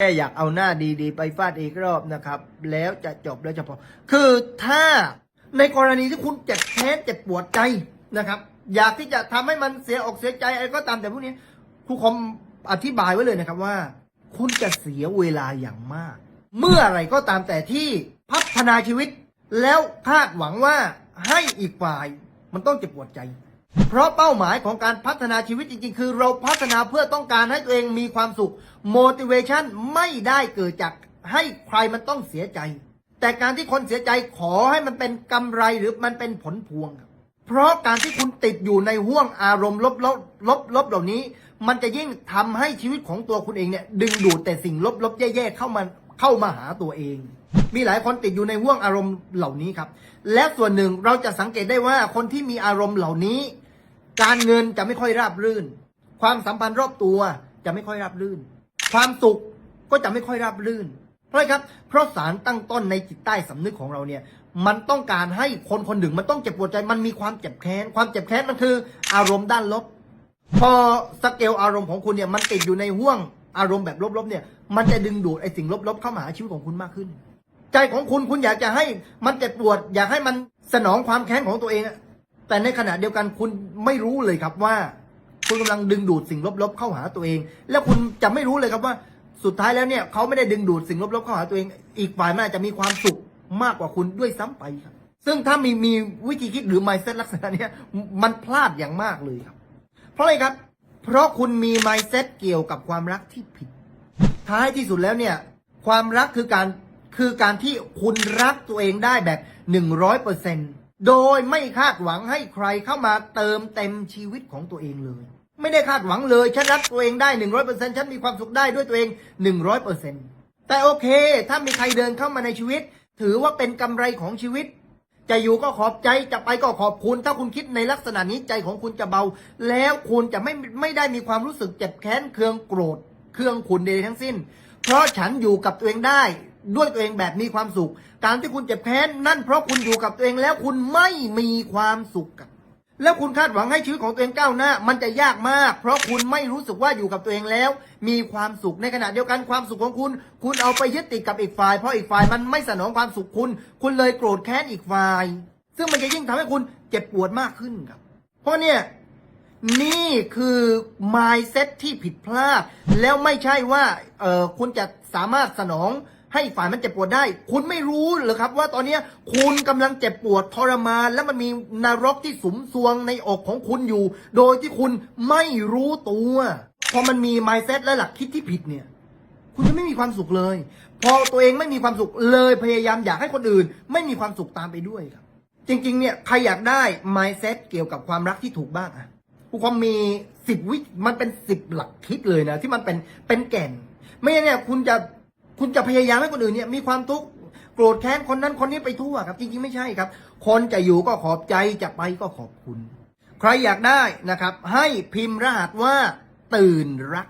แค่อยากเอาหน้าดีๆ ไปฟาดอีกรอบนะครับ แล้วจะจบแล้วจะพอ คือถ้าในกรณีที่คุณเจ็บแค้นเจ็บปวดใจนะครับ อยากที่จะทำให้มันเสียอกเสียใจอะไรก็ตามแต่พวกนี้ครูคอมอธิบายไว้เลยนะครับว่า คุณจะเสียเวลาอย่างมาก เมื่ออะไรก็ตามแต่ที่พัฒนาชีวิต แล้วคาดหวังว่าให้อีกฝ่ายมันต้องเจ็บปวดใจ เพราะเป้าหมายของการพัฒนาชีวิตจริง ๆ คือ เราพัฒนาเพื่อต้องการให้ตัวเองมีความสุข motivation ไม่ได้เกิดจากให้ใครมันต้องเสียใจ แต่การที่คนเสียใจขอให้มันเป็นกำไรหรือมันเป็นผลพวง เพราะการที่คุณติดอยู่ในห่วงอารมณ์ลบลบลบลบเหล่านี้ มันจะยิ่งทำให้ชีวิตของตัวคุณเองเนี่ยดึงดูดแต่สิ่งลบลบแย่ๆเข้ามาเข้ามาหาตัวเอง มีหลายคนติดอยู่ในห่วงอารมณ์เหล่านี้ครับ และส่วนหนึ่งเราจะสังเกตได้ว่าคนที่มีอารมณ์เหล่านี้ การเงินจะไม่ค่อยราบรื่น ความสัมพันธ์รอบตัวจะไม่ค่อยราบรื่น ความสุขก็จะไม่ค่อยราบรื่น เพราะครับ เพราะสารตั้งต้นในจิตใต้สำนึกของเราเนี่ย มันต้องการให้คนคนหนึ่งมันต้องเจ็บปวดใจ มันมีความเจ็บแค้น ความเจ็บแค้นมันคือ อารมณ์ด้านลบ พอสเกลอารมณ์ของคุณเนี่ยมันติดอยู่ในห่วงอารมณ์แบบลบๆเนี่ย มันจะดึงดูดไอ้สิ่งลบๆเข้ามาหาชีวิตของคุณมากขึ้น ใจของคุณคุณอยากจะให้มันเจ็บปวด อยากให้มันสนองความแค้นของตัวเองอะ แต่ในขณะเดียวกันคุณไม่รู้เลยครับว่า คุณกำลังดึงดูดสิ่งลบๆเข้าหาตัวเอง แล้วคุณจะไม่รู้เลยครับว่าสุดท้ายแล้วเนี่ยเขาไม่ได้ดึงดูดสิ่งลบๆเข้าหาตัวเอง อีกฝ่ายมันอาจจะมีความสุขมากกว่าคุณด้วยซ้ำไปครับ ซึ่งถ้ามีมีวิธีคิดหรือ mindset ลักษณะนี้มันพลาดอย่างมากเลยครับ เพราะอะไรครับ เพราะคุณมี mindset เกี่ยวกับความรักที่ผิด ท้ายที่สุดแล้วเนี่ย ความรักคือการคือการที่คุณรักตัวเองได้แบบ100% โดยไม่คาดหวังให้ใครเข้ามาเติมเต็มชีวิตของตัวเองเลย ไม่ได้คาดหวังเลยฉันรักตัวเองได้100%ฉันมีความสุขได้ด้วยตัวเองหนึ่งร้อยเปอร์เซ็นแต่โอเค ถ้ามีใครเดินเข้ามาในชีวิต ถือว่าเป็นกำไรของชีวิต จะอยู่ก็ขอบใจจะไปก็ขอบคุณ ถ้าคุณคิดในลักษณะนี้ใจของคุณจะเบา แล้วคุณจะไม่ไม่ได้มีความรู้สึกเจ็บแค้นเคืองโกรธ เครื่องขุนใดทั้งสิ้น เพราะฉันอยู่กับตัวเองได้ ด้วยตัวเองแบบมีความสุข การที่คุณเจ็บแค้นนั่นเพราะคุณอยู่กับตัวเองแล้วคุณไม่มีความสุขกับแล้วคุณคาดหวังให้ชีวิตของตัวเองก้าวหน้า มันจะยากมาก เพราะคุณไม่รู้สึกว่าอยู่กับตัวเองแล้ว มีความสุขในขณะเดียวกันความสุขของคุณ คุณเอาไปยึดติดกับอีกฝ่าย เพราะอีกฝ่ายมันไม่สนองความสุขคุณ คุณเลยโกรธแค้นอีกฝ่าย ซึ่งมันจะยิ่งทำให้คุณเจ็บปวดมากขึ้นครับ เพราะเนี่ยนี่คือ mindset ที่ผิดพลาด แล้วไม่ใช่ว่าเออคุณจะสามารถสนอง ให้ฝ่ายมันเจ็บปวดได้ คุณไม่รู้เหรอครับว่าตอนนี้คุณกำลังเจ็บปวดทรมานแล้วมันมีนรกที่สุมซวงในอกของคุณอยู่ โดยที่คุณไม่รู้ตัวพอมันมี mindset และหลักคิดที่ผิดเนี่ย คุณจะไม่มีความสุขเลย พอตัวเองไม่มีความสุขเลยพยายามอยากให้คนอื่น ไม่มีความสุขตามไปด้วยครับ จริง ๆ เนี่ยใครอยากได้ mindset เกี่ยวกับความรักที่ถูกบ้างอะผู้ความมีสิบวิมันเป็นสิบหลักคิดเลยนะ ที่มันเป็นเป็นแก่น ไม่งั้นเนี่ยคุณจะ คุณจะพยายามให้คนอื่นเนี่ยมีความทุกข์โกรธแค้นคนนั้นคนนี้ไปทั่วครับ จริงๆไม่ใช่ครับ คนจะอยู่ก็ขอบใจจะไปก็ขอบคุณ ใครอยากได้นะครับ ให้พิมพ์รหัสว่าตื่นรัก